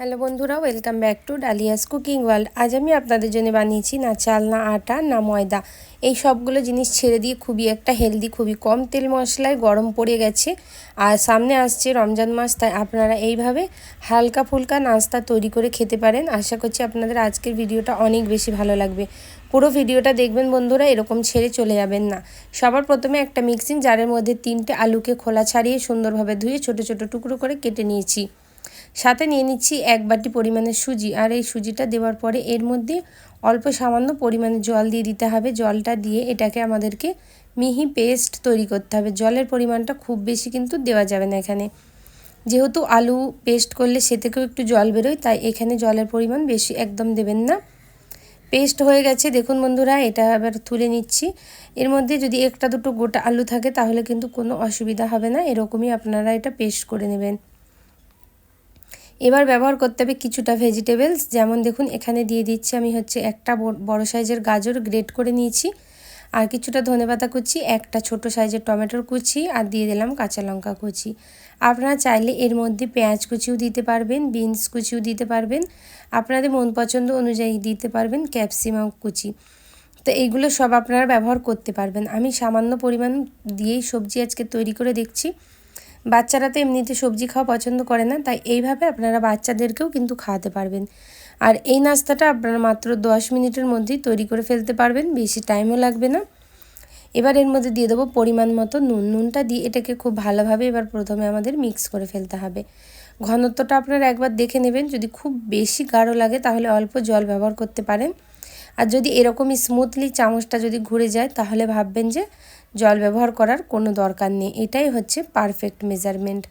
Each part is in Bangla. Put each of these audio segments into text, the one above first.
হ্যালো বন্ধুরা, welcome back to Dalia's cooking world. আজ আমি আপনাদের জন্য বানিয়েছি না চাল, না আটা, না ময়দা। এই সবগুলো জিনিস ছেড়ে দিয়ে খুবই একটা হেলদি খুবই কম তেল মশলায় গরম পড়ে গেছে। আর সামনে আসছে রমজান মাস, তাই আপনারা এইভাবে হালকা ফুলকা নাস্তা তৈরি করে খেতে পারেন। আশা করছি আপনাদের আজকের ভিডিওটা অনেক বেশি ভালো লাগবে। পুরো ভিডিওটা দেখবেন বন্ধুরা, এরকম ছেড়ে চলে যাবেন না। সবার প্রথমে একটা মিক্সিং জারের মধ্যে তিনটে আলুকে খোলা ছাড়িয়ে সুন্দরভাবে ধুয়ে ছোট ছোট টুকরো করে কেটে নিয়েছি। সাথে নিয়ে নিচ্ছি এক বাটি পরিমাণের সুজি। আর এই সুজিটা দেওয়ার পরে এর মধ্যে অল্প সামান্য পরিমাণে জল দিয়ে দিতে হবে। জলটা দিয়ে এটাকে আমাদেরকে মিহি পেস্ট তৈরি করতে হবে। জলের পরিমাণটা খুব বেশি কিন্তু দেওয়া যাবে না এখানে। যেহেতু আলু পেস্ট করলে সে থেকেও একটু জল বেরোয়, তাই এখানে জলের পরিমাণ বেশি একদম দেবেন না। পেস্ট হয়ে গেছে। দেখুন বন্ধুরা, এটা এবার তুলে নিচ্ছি। এর মধ্যে যদি একটা দুটো গোটা আলু থাকে, তাহলে কিন্তু কোনো অসুবিধা হবে না। এরকমই আপনারা এটা পেস্ট করে নেবেন। এবার ব্যবহার করতে হবে কিছুটা ভেজিটেবলস যেমন দেখুন এখানে দিয়ে দিচ্ছি আমি হচ্ছে একটা বড় সাইজের গাজর গ্রেট করে নিয়েছি। আর কিছুটা ধনেপাতা কুচি, একটা ছোট সাইজের টমেটোর কুচি আর দিয়ে দিলাম কাঁচা লঙ্কা কুচি। আপনারা চাইলে এর মধ্যে পেঁয়াজ কুচিও দিতে পারবেন, বিনস কুচিও দিতে পারবেন, আপনাদের মন পছন্দ অনুযায়ী দিতে পারবেন ক্যাপসিমাম কুচি। তো এইগুলো সব আপনারা ব্যবহার করতে পারবেন। আমি সামান্য পরিমাণ দিয়েই সবজি আজকে তৈরি করে দেখছি। বাচ্চারা তো এমনিতে সবজি খাওয়া পছন্দ করে না, তাই এইভাবে আপনারা বাচ্চাদেরকেও কিন্তু খাওয়াতে পারবেন। আর এই নাস্তাটা আপনারা মাত্র দশ মিনিটের মধ্যেই তৈরি করে ফেলতে পারবেন, বেশি টাইমও লাগবে না। এবার এর মধ্যে দিয়ে দেবো পরিমাণ মতো নুন। নুনটা দিয়ে এটাকে খুব ভালোভাবে এবার প্রথমে আমাদের মিক্স করে ফেলতে হবে। ঘনত্বটা আপনারা একবার দেখে নেবেন, যদি খুব বেশি গাঢ় লাগে তাহলে অল্প জল ব্যবহার করতে পারেন। আর যদি এরকমই স্মুথলি চামচটা যদি ঘুরে যায়, তাহলে ভাববেন যে জল ব্যবহার করার কোনো দরকার নেই। এটাই হচ্ছে পারফেক্ট মেজারমেন্ট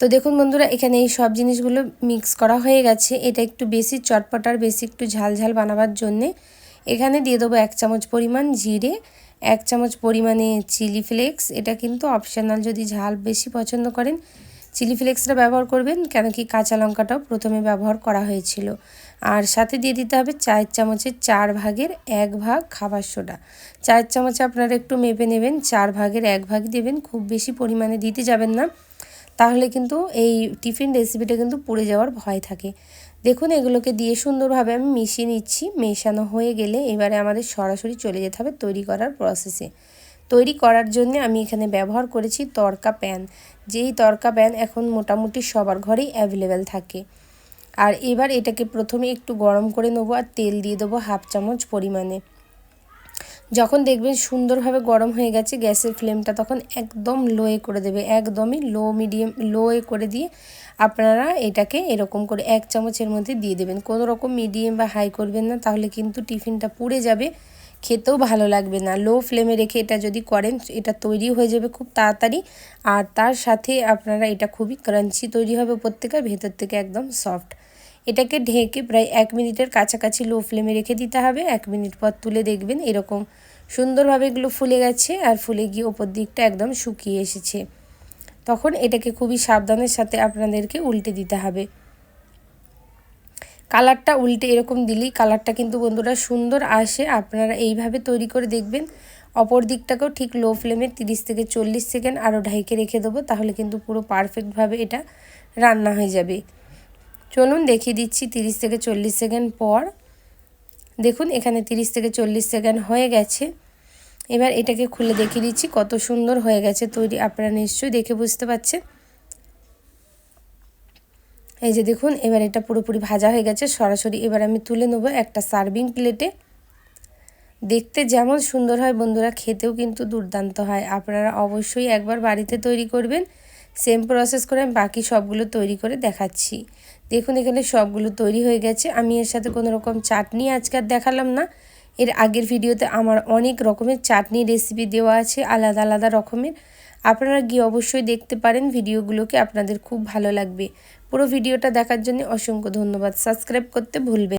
তো দেখুন বন্ধুরা, এখানে এই সব জিনিসগুলো মিক্স করা হয়ে গেছে। এটা একটু বেশি চটপটার বেশি একটু ঝাল ঝাল বানাবার জন্যে এখানে দিয়ে দেবো এক চামচ পরিমাণ জিরে, এক চামচ পরিমাণে চিলি ফ্লেক্স এটা কিন্তু অপশনাল যদি ঝাল বেশি পছন্দ করেন চিলি ফ্লেক্সটা ব্যবহার করবেন, কেন কি কাঁচা লঙ্কাটাও প্রথমে ব্যবহার করা হয়েছিল। আর সাথে দিয়ে দিতে হবে চায়ের চামচের চার ভাগের এক ভাগ খাবার সোডা। চায়ের চামচে আপনারা একটু মেপে নেবেন, চার ভাগের এক ভাগ দেবেন, খুব বেশি পরিমাণে দিতে যাবেন না। তাহলে কিন্তু এই টিফিন রেসিপিটা কিন্তু পুড়ে যাওয়ার ভয় থাকে। দেখুন, এগুলোকে দিয়ে সুন্দরভাবে আমি মিশিয়ে নিচ্ছি। মেশানো হয়ে গেলে এবারে আমাদের সরাসরি চলে যেতে হবে তৈরি করার প্রসেসে তৈরি করার জন্য আমি এখানে ব্যবহার করেছি তরকা প্যান। যেই তরকা প্যান এখন মোটামুটি সবার ঘরেই অ্যাভেলেবেল থাকে। আর এবার এটাকে প্রথমে একটু গরম করে নেব আর তেল দিয়ে দেবো হাফ চামচ পরিমাণে। যখন দেখবেন সুন্দরভাবে গরম হয়ে গেছে, গ্যাসের ফ্লেমটা তখন একদম লোয়ে করে দেবে, একদমই লো মিডিয়াম লোয়ে করে দিয়ে আপনারা এটাকে এরকম করে এক চামচের মধ্যে দিয়ে দেবেন। কোনো রকম মিডিয়াম বা হাই করবেন না, তাহলে কিন্তু টিফিনটা পুড়ে যাবে। খেতেও ভালো লাগবে না। লো ফ্লেমে রেখে এটা যদি করেন, এটা তৈরি হয়ে যাবে খুব তাড়াতাড়ি। আর তার সাথে আপনারা এটা খুবই ক্রাঞ্চি তৈরি হবে থেকে ভেতর থেকে একদম সফট এটাকে ঢেকে প্রায় এক মিনিটের কাছাকাছি লো ফ্লেমে রেখে দিতে হবে। এক মিনিট পর তুলে দেখবেন এরকম সুন্দরভাবে এগুলো ফুলে গেছে আর ফুলে গিয়ে ওপর দিকটা একদম শুকিয়ে এসেছে। তখন এটাকে খুবই সাবধানের সাথে আপনাদেরকে উল্টে দিতে হবে। কালারটা উল্টে এরকম দিলেই কালারটা কিন্তু বন্ধুরা সুন্দর আসে। আপনারা এইভাবে তৈরি করে দেখবেন। অপর দিকটাকেও ঠিক লো ফ্লেমে তিরিশ থেকে চল্লিশ সেকেন্ড আরও ঢাইকে রেখে দেবো, তাহলে কিন্তু পুরো পারফেক্টভাবে এটা রান্না হয়ে যাবে। চলুন দেখিয়ে দিচ্ছি তিরিশ থেকে চল্লিশ সেকেন্ড পর। দেখুন এখানে তিরিশ থেকে চল্লিশ সেকেন্ড হয়ে গেছে। এবার এটাকে খুলে দেখিয়ে দিচ্ছি কত সুন্দর হয়ে গেছে তৈরি। আপনারা নিশ্চয়ই দেখে বুঝতে পারছেন। এই যে দেখুন, এবার এটা পুরোপুরি ভাজা হয়ে গেছে। সরাসরি এবার আমি তুলে নেব একটা সার্ভিং প্লেটে। দেখতে যেমন সুন্দর হয় বন্ধুরা, খেতেও কিন্তু দুর্দান্ত হয়। আপনারা অবশ্যই একবার বাড়িতে তৈরি করবেন। সেম প্রসেস করে আমি বাকি সবগুলো তৈরি করে দেখাচ্ছি। দেখুন, এখানে সবগুলো তৈরি হয়ে গেছে। আমি এর সাথে কোনো রকম চাটনি আজকে আর দেখালাম না। এর আগের ভিডিওতে আমার অনেক রকমের চাটনি রেসিপি দেওয়া আছে, আলাদা আলাদা রকমের। আপনারা গিয়ে অবশ্যই দেখতে পারেন, ভিডিওগুলোকে আপনাদের খুব ভালো লাগবে। পুরো ভিডিওটা দেখার জন্য অসংখ্য ধন্যবাদ। সাবস্ক্রাইব করতে ভুলবেন